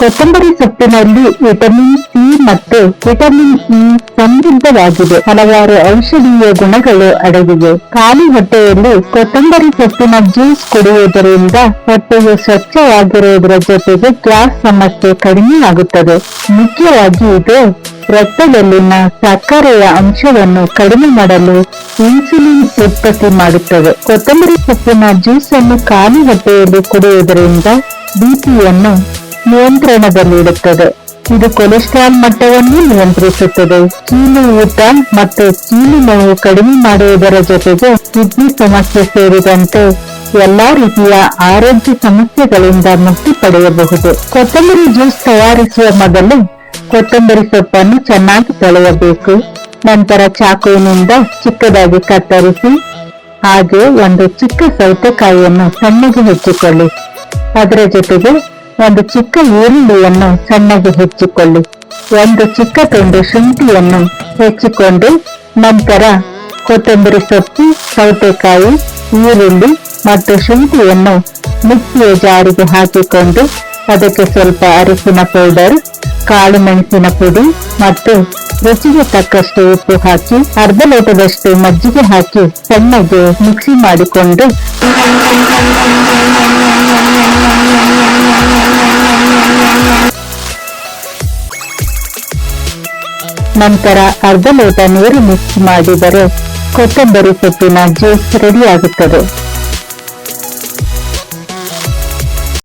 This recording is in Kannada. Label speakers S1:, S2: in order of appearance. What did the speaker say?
S1: ಕೊತ್ತಂಬರಿ ಸೊಪ್ಪಿನಲ್ಲಿ ವಿಟಮಿನ್ ಸಿ ಮತ್ತು ವಿಟಮಿನ್ ಇ ಸಮೃದ್ಧವಾಗಿದೆ ಹಲವಾರು ಔಷಧೀಯ ಗುಣಗಳು ಅಡಗಿವೆ. ಖಾಲಿ ಹೊಟ್ಟೆಯಲ್ಲಿ ಕೊತ್ತಂಬರಿ ಸೊಪ್ಪಿನ ಜ್ಯೂಸ್ ಕುಡಿಯುವುದರಿಂದ ಹೊಟ್ಟೆಯು ಸ್ವಚ್ಛವಾಗಿರುವುದರ ಜೊತೆಗೆ ಗ್ಯಾಸ್ ಸಮಸ್ಯೆ ಕಡಿಮೆಯಾಗುತ್ತದೆ. ಮುಖ್ಯವಾಗಿ ಇದು ರಕ್ತದಲ್ಲಿನ ಸಕ್ಕರೆಯ ಅಂಶವನ್ನು ಕಡಿಮೆ ಮಾಡಲು ಇನ್ಸುಲಿನ್ ಉತ್ಪತ್ತಿ ಮಾಡುತ್ತದೆ. ಕೊತ್ತಂಬರಿ ಸೊಪ್ಪಿನ ಜ್ಯೂಸ್ ಅನ್ನು ಖಾಲಿ ಹೊಟ್ಟೆಯಲ್ಲಿ ಕುಡಿಯುವುದರಿಂದ ಬಿಪಿಯನ್ನು ನಿಯಂತ್ರಣದಲ್ಲಿಡುತ್ತದೆ ಇದು ಕೊಲೆಸ್ಟ್ರಾಲ್ ಮಟ್ಟವನ್ನು ನಿಯಂತ್ರಿಸುತ್ತದೆ. ಕೀಲು ಊಟ ಮತ್ತು ಕೀಲು ನೋವು ಕಡಿಮೆ ಮಾಡುವುದರ ಜೊತೆಗೆ ಕಿಡ್ನಿ ಸಮಸ್ಯೆ ಸೇರಿದಂತೆ ಎಲ್ಲಾ ರೀತಿಯ ಆರೋಗ್ಯ ಸಮಸ್ಯೆಗಳಿಂದ ಮುಕ್ತಿ ಪಡೆಯಬಹುದು. ಕೊತ್ತಂಬರಿ ಜ್ಯೂಸ್ ತಯಾರಿಸುವ ಮೊದಲು ಕೊತ್ತಂಬರಿ ಸೊಪ್ಪನ್ನು ಚೆನ್ನಾಗಿ ತೊಳೆಯಬೇಕು. ನಂತರ ಚಾಕುವಿನಿಂದ ಚಿಕ್ಕದಾಗಿ ಕತ್ತರಿಸಿ, ಹಾಗೆ ಒಂದು ಚಿಕ್ಕ ಸೌತೆಕಾಯಿಯನ್ನು ಸಣ್ಣಗೆ ಹೆಚ್ಚಿಕೊಳ್ಳಿ. ಅದರ ಜೊತೆಗೆ ಒಂದು ಚಿಕ್ಕ ಈರುಳ್ಳಿಯನ್ನು ಸಣ್ಣಗೆ ಹೆಚ್ಚಿಕೊಳ್ಳಿ. ಒಂದು ಚಿಕ್ಕ ತುಂಡು ಶುಂಠಿಯನ್ನು ಹೆಚ್ಚಿಕೊಂಡು ನಂತರ ಕೊತ್ತಂಬರಿ ಸೊಪ್ಪು, ಸೌತೆಕಾಯಿ, ಈರುಳ್ಳಿ ಮತ್ತು ಶುಂಠಿಯನ್ನು ಮಿಕ್ಸಿಯ ಜಾರಿಗೆ ಹಾಕಿಕೊಂಡು ಅದಕ್ಕೆ ಸ್ವಲ್ಪ ಅರಿಶಿನ ಪೌಡರ್, ಕಾಳು ಮೆಣಸಿನ ಪುಡಿ ಮತ್ತು ರುಚಿಗೆ ತಕ್ಕಷ್ಟು ಉಪ್ಪು ಹಾಕಿ ಅರ್ಧ ಲೋಟದಷ್ಟು ಮಜ್ಜಿಗೆ ಹಾಕಿ ಸಣ್ಣಗೆ ಮಿಕ್ಸಿ ಮಾಡಿಕೊಂಡು ನಂತರ ಅರ್ಧ ಲೋಟ ನೀರು ಮಿಕ್ಸ್ ಮಾಡಿದರೆ ಕೊತ್ತಂಬರಿ ಸೊಪ್ಪಿನ ಜ್ಯೂಸ್ ರೆಡಿ ಆಗುತ್ತದೆ